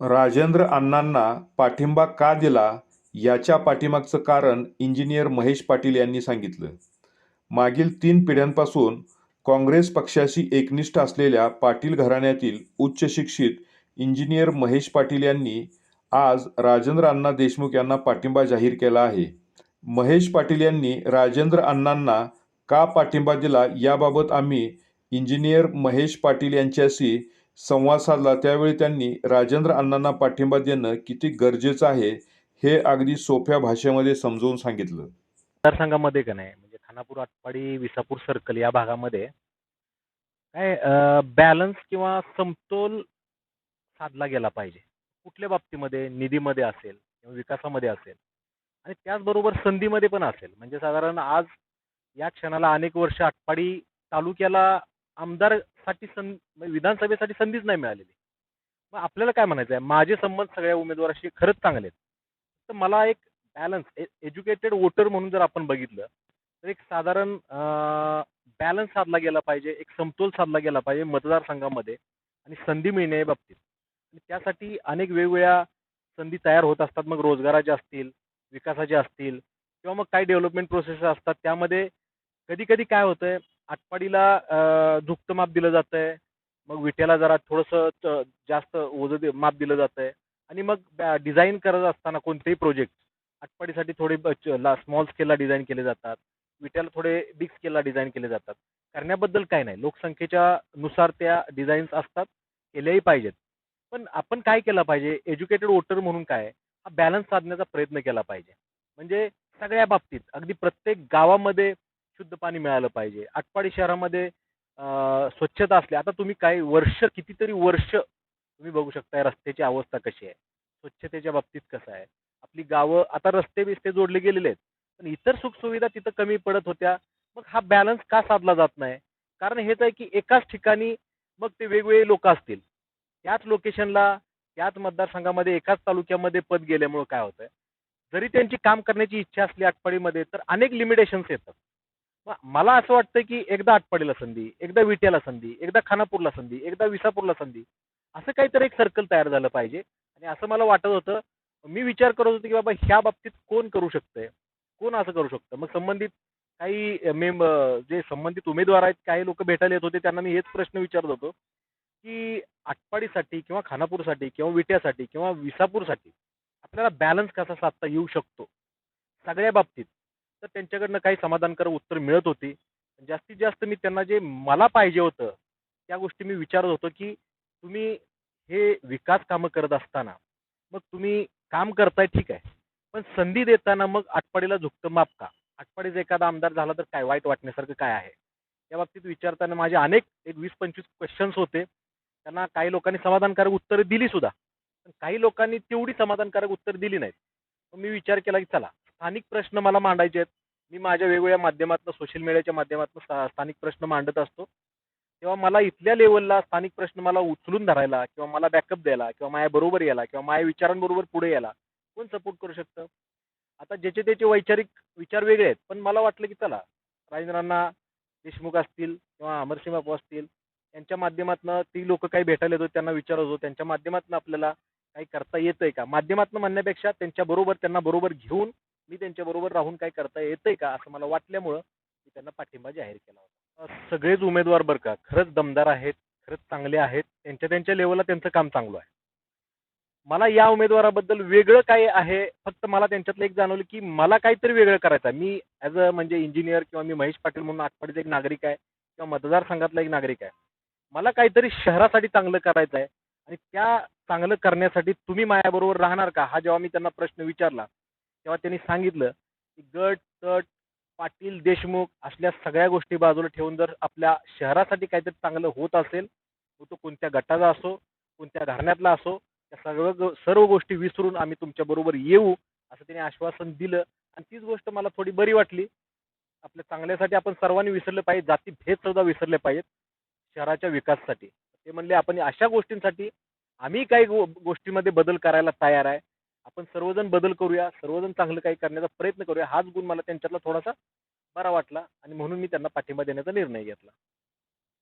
राजेंद्र अण्णांना पाठिंबा का दिला याच्या पाठीमागचं कारण इंजिनियर महेश पाटील यांनी सांगितलं. मागील तीन पिढ्यांपासून काँग्रेस पक्षाशी एकनिष्ठ असलेल्या पाटील घराण्यातील उच्च शिक्षित इंजिनियर महेश पाटील यांनी आज राजेंद्र अण्णा देशमुख यांना पाठिंबा जाहीर केला आहे. महेश पाटील यांनी राजेंद्र अण्णांना का पाठिंबा दिला याबाबत आम्ही इंजिनियर महेश पाटील यांच्याशी संवाद साधला. त्यावेळी त्यांनी राजेंद्र अण्णांना पाठिंबा देणं किती गरजेचं आहे हे अगदी सोप्या भाषेमध्ये समजवून सांगितलं. मतदारसंघामध्ये का नाही? म्हणजे खानापूर आटपाडी विसापूर सर्कल या भागामध्ये काय बॅलन्स किंवा समतोल साधला गेला पाहिजे. कुठल्या बाबतीमध्ये? निधीमध्ये असेल किंवा विकासामध्ये असेल. आणि त्याचबरोबर संधीमध्ये पण असेल. म्हणजे साधारण आज या क्षणाला अनेक वर्ष आटपाडी तालुक्याला आमदार सं संधी विधानसभेसाठी संधीच नाही मिळालेली. मग आपल्याला काय म्हणायचं आहे? माझे संबंध सगळ्या उमेदवाराशी खरंच चांगले आहेत. तर मला एक बॅलन्स एज्युकेटेड वोटर म्हणून जर आपण बघितलं तर एक साधारण बॅलन्स साधला गेला पाहिजे एक समतोल साधला गेला पाहिजे मतदारसंघामध्ये आणि संधी मिळणे बाबतीत. आणि त्यासाठी अनेक वेगवेगळ्या संधी तयार होत असतात. मग रोजगाराच्या असतील विकासाच्या असतील किंवा मग काही डेव्हलपमेंट प्रोसेस असतात. त्यामध्ये कधी कधी काय होतंय? आटपाडीला झुकतं माप दिलं जातंय. मग विट्याला जरा थोडंसं जास्त ओझं दे माप दिलं जातंय. आणि मग डिझाईन करत असताना कोणतेही प्रोजेक्ट आटपाडीसाठी थोडे स्मॉल स्केलला डिझाईन केले जातात. विट्याला थोडे बिग स्केलला डिझाईन केले जातात. करण्याबद्दल काय नाही. लोकसंख्येच्या नुसार त्या डिझाईन्स असतात. केल्याही पाहिजेत. पण आपण काय केलं पाहिजे? एज्युकेटेड वोटर म्हणून काय? हा बॅलन्स साधण्याचा प्रयत्न केला पाहिजे. म्हणजे सगळ्या बाबतीत अगदी प्रत्येक गावामध्ये शुद्ध पाणी मिळालं पाहिजे. आटपाडी शहरामध्ये स्वच्छता असली आता तुम्ही काही वर्ष कितीतरी वर्ष तुम्ही बघू शकताय रस्त्याची अवस्था कशी आहे. स्वच्छतेच्या बाबतीत कसं आहे. आपली गावं आता रस्ते बिस्ते जोडले गेलेले आहेत पण इतर सुखसुविधा तिथं कमी पडत होत्या. मग हा बॅलन्स का साधला जात नाही? कारण हेच आहे की एकाच ठिकाणी मग ते वेगवेगळे लोक असतील. त्याच लोकेशनला त्याच मतदारसंघामध्ये एकाच तालुक्यामध्ये पद गेल्यामुळे काय होतंय? जरी त्यांची काम करण्याची इच्छा असली आटपाडीमध्ये तर अनेक लिमिटेशन्स येतात. मला असं वाटतं की एकदा आटपाडीला संधी एकदा विट्याला संधी एकदा खानापूरला संधी एकदा विसापूरला संधी असं काहीतरी एक सर्कल तयार झालं पाहिजे. आणि असं मला वाटत होतं मी विचार करत होतो की बाबा ह्या बाबतीत कोण करू शकतंय? कोण असं करू शकतं? मग संबंधित काही मेंब जे संबंधित उमेदवार आहेत काही लोक भेटायला येत होते त्यांना मी हेच प्रश्न विचारत होतो की आटपाडीसाठी किंवा खानापूरसाठी किंवा विट्यासाठी किंवा विसापूरसाठी आपल्याला बॅलन्स कसा साधता येऊ शकतो? सगळ्या बाबतीत. तर त्यांच्याकडनं काही समाधानकारक उत्तर मिळत होती. जास्तीत जास्त मी त्यांना जे मला पाहिजे होतं त्या गोष्टी मी विचारत होतो की तुम्ही हे विकास कामं करत असताना मग तुम्ही काम करताय ठीक आहे पण संधी देताना मग आटपाडीला झुकतं माप का? आटपाडीचा एखादा आमदार झाला तर काय वाईट वाटण्यासारखं काय आहे? या बाबतीत विचारताना माझे अनेक एक वीस पंचवीस क्वेश्चन्स होते. त्यांना काही लोकांनी समाधानकारक उत्तरं दिली सुद्धा पण काही लोकांनी तेवढी समाधानकारक उत्तर दिली नाहीत. मी विचार केला की चला स्थानिक प्रश्न मला मांडायचे आहेत. मी माझ्या वेगवेगळ्या माध्यमातून सोशल मीडियाच्या माध्यमातून स्थानिक प्रश्न मांडत असतो. तेव्हा मला इथल्या लेवलला स्थानिक प्रश्न मला उचलून धरायला किंवा मला बॅकअप द्यायला किंवा माझ्या बरोबर यायला किंवा माझ्या विचारांबरोबर पुढे यायला कोण सपोर्ट करू शकतं? आता ज्याचे त्याचे वैचारिक विचार वेगळे आहेत. पण मला वाटलं की चला राजेंद्रांना देशमुख असतील किंवा अमरसिंह बापू असतील यांच्या माध्यमातून ती लोक काही भेटायला येतो त्यांना विचार होतो. त्यांच्या माध्यमातून आपल्याला काही करता येतंय का? माध्यमातून म्हणण्यापेक्षा त्यांच्याबरोबर त्यांना बरोबर घेऊन मी त्यांच्याबरोबर राहून काय करता येतंय का असं मला वाटल्यामुळं मी त्यांना पाठिंबा जाहीर केला होता. सगळेच उमेदवार बरं का खरंच दमदार आहेत खरंच चांगले आहेत त्यांच्या त्यांच्या लेवलला त्यांचं काम चांगलं आहे. मला या उमेदवाराबद्दल वेगळं काय आहे फक्त मला त्यांच्यातलं एक जाणवलं की मला काहीतरी वेगळं करायचं आहे. मी ॲज अ म्हणजे इंजिनियर किंवा मी महेश पाटील म्हणून आठवडीचा एक नागरिक आहे किंवा मतदारसंघातला एक नागरिक आहे. मला काहीतरी शहरासाठी चांगलं करायचं आहे आणि त्या चांगलं करण्यासाठी तुम्ही माझ्याबरोबर राहणार का हा जेव्हा मी त्यांना प्रश्न विचारला तेव्हा त्यांनी सांगितलं की गट तट पाटील देशमुख असल्या सगळ्या गोष्टी बाजूला ठेवून जर आपल्या शहरासाठी काहीतरी चांगलं होत असेल तो कोणत्या गटाचा असो कोणत्या घराण्यातला असो त्या सर्व सर्व गोष्टी विसरून आम्ही तुमच्याबरोबर येऊ असं त्यांनी आश्वासन दिलं. आणि तीच गोष्ट मला थोडी बरी वाटली. आपल्या चांगल्यासाठी आपण सर्वांनी विसरले पाहिजे जाती भेद सुद्धा विसरले पाहिजेत शहराच्या विकासासाठी. ते म्हणले आपण अशा गोष्टींसाठी आम्ही काही गो गोष्टीमध्ये बदल करायला तयार आहे. आपण सर्वजण बदल करूया सर्वजण चांगलं काही करण्याचा प्रयत्न करूया हाच गुण मला त्यांच्यातला थोडासा बरा वाटला आणि म्हणून मी त्यांना पाठिंबा देण्याचा निर्णय घेतला.